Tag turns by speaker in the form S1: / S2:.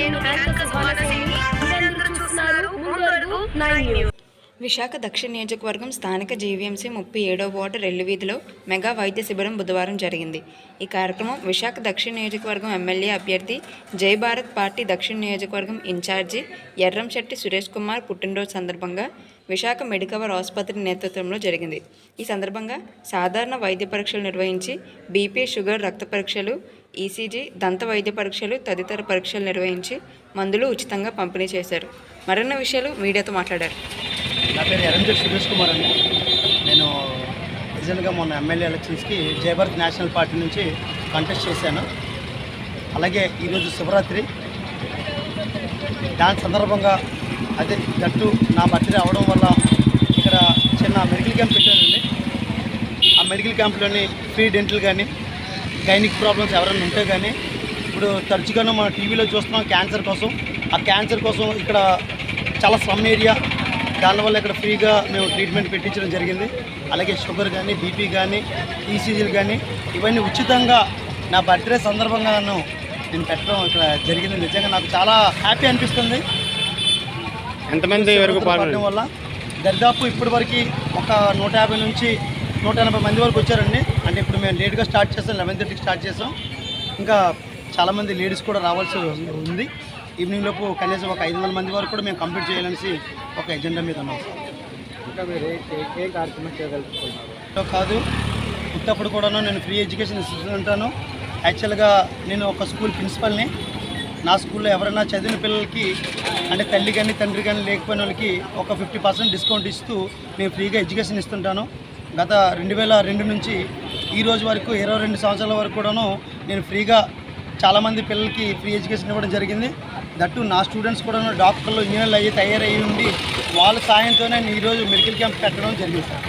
S1: నేను యాంకర్ సువర్ణ సేని మీరందరూ చూస్తున్నారు. ముందు నైన్ న్యూస్.
S2: విశాఖ దక్షిణ నియోజకవర్గం స్థానిక జీవీఎంసీ ముప్పై ఏడవ వార్డు రెల్లు వీధిలో మెగా వైద్య శిబిరం బుధవారం జరిగింది. ఈ కార్యక్రమం విశాఖ దక్షిణ నియోజకవర్గం ఎమ్మెల్యే అభ్యర్థి జై భారత్ పార్టీ దక్షిణ నియోజకవర్గం ఇన్ఛార్జి ఎర్రంశెట్టి సురేష్ కుమార్ పుట్టినరోజు సందర్భంగా విశాఖ మెడికవర్ ఆసుపత్రి నేతృత్వంలో జరిగింది. ఈ సందర్భంగా సాధారణ వైద్య పరీక్షలు నిర్వహించి బీపీ షుగర్ రక్త పరీక్షలు ఈసీజీ దంత వైద్య పరీక్షలు తదితర పరీక్షలు నిర్వహించి మందులు ఉచితంగా పంపిణీ చేశారు. మరిన్ని విషయాలు మీడియాతో మాట్లాడారు.
S3: నా పేరు ఎరంజీ సురేష్ కుమార్ అండి. నేను రీసెంట్గా మొన్న ఎమ్మెల్యే ఎలక్షన్స్కి జయభారత్ నేషనల్ పార్టీ నుంచి కంటెస్ట్ చేశాను. అలాగే ఈరోజు శివరాత్రి దాని సందర్భంగా అదే జట్టు నా బర్త్డే అవడం వల్ల ఇక్కడ చిన్న మెడికల్ క్యాంప్ పెట్టానండి ఆ మెడికల్ క్యాంప్లోని ఫ్రీ డెంటల్ కానీ గైనిక్ ప్రాబ్లమ్స్ ఎవరైనా ఉంటే కానీ ఇప్పుడు తరచుగాను మనం టీవీలో చూస్తున్నాం క్యాన్సర్ కోసం. ఆ క్యాన్సర్ కోసం ఇక్కడ చాలా స్లమ్ ఏరియా దానివల్ల ఇక్కడ ఫ్రీగా మేము ట్రీట్మెంట్ పెట్టించడం జరిగింది. అలాగే షుగర్ కానీ బీపీ కానీ ఈసీజీలు కానీ ఇవన్నీ ఉచితంగా నా బర్త్డే సందర్భంగా నన్ను నేను పెట్టడం ఇక్కడ జరిగింది. నిజంగా నాకు చాలా హ్యాపీ అనిపిస్తుంది.
S4: ఎంతమంది వరకు
S3: పడడం వల్ల దరిదాపు ఇప్పటి వరకు ఒక నూట యాభై నుంచి నూట ఎనభై మంది వరకు వచ్చారండి. అంటే ఇప్పుడు మేము లేట్గా స్టార్ట్ చేస్తాం లెవెన్ థర్టీకి స్టార్ట్ చేసాం. ఇంకా చాలామంది లేడీస్ కూడా రావాల్సి ఉంది. ఈవినింగ్ లోపు కనీసం ఒక ఐదు వందల మంది వరకు కూడా మేము కంప్లీట్ చేయాలనేసి ఒక ఎజెండా మీద ఉన్నాం. కాదు పుట్టప్పుడు కూడాను నేను ఫ్రీ ఎడ్యుకేషన్ ఇస్తుంటాను యాక్చువల్గా నేను ఒక స్కూల్ ప్రిన్సిపల్ని నా స్కూల్లో ఎవరైనా చదివిన పిల్లలకి అంటే తల్లి కానీ తండ్రి కానీ లేకపోయిన వాళ్ళకి ఒక ఫిఫ్టీ పర్సెంట్ డిస్కౌంట్ ఇస్తూ నేను ఫ్రీగా ఎడ్యుకేషన్ ఇస్తుంటాను. గత రెండు వేల రెండు నుంచి ఈ రోజు వరకు ఇరవై రెండు సంవత్సరాల వరకు కూడాను నేను ఫ్రీగా చాలామంది పిల్లలకి ఫ్రీ ఎడ్యుకేషన్ ఇవ్వడం జరిగింది. దట్టు నా స్టూడెంట్స్ కూడా డాక్టర్లు ఇంజనీర్లు అయ్యి తయారయ్యి ఉండి వాళ్ళ సాయంతోనే ఈరోజు మెడికల్ క్యాంప్ పెట్టడం జరిగింది సార్.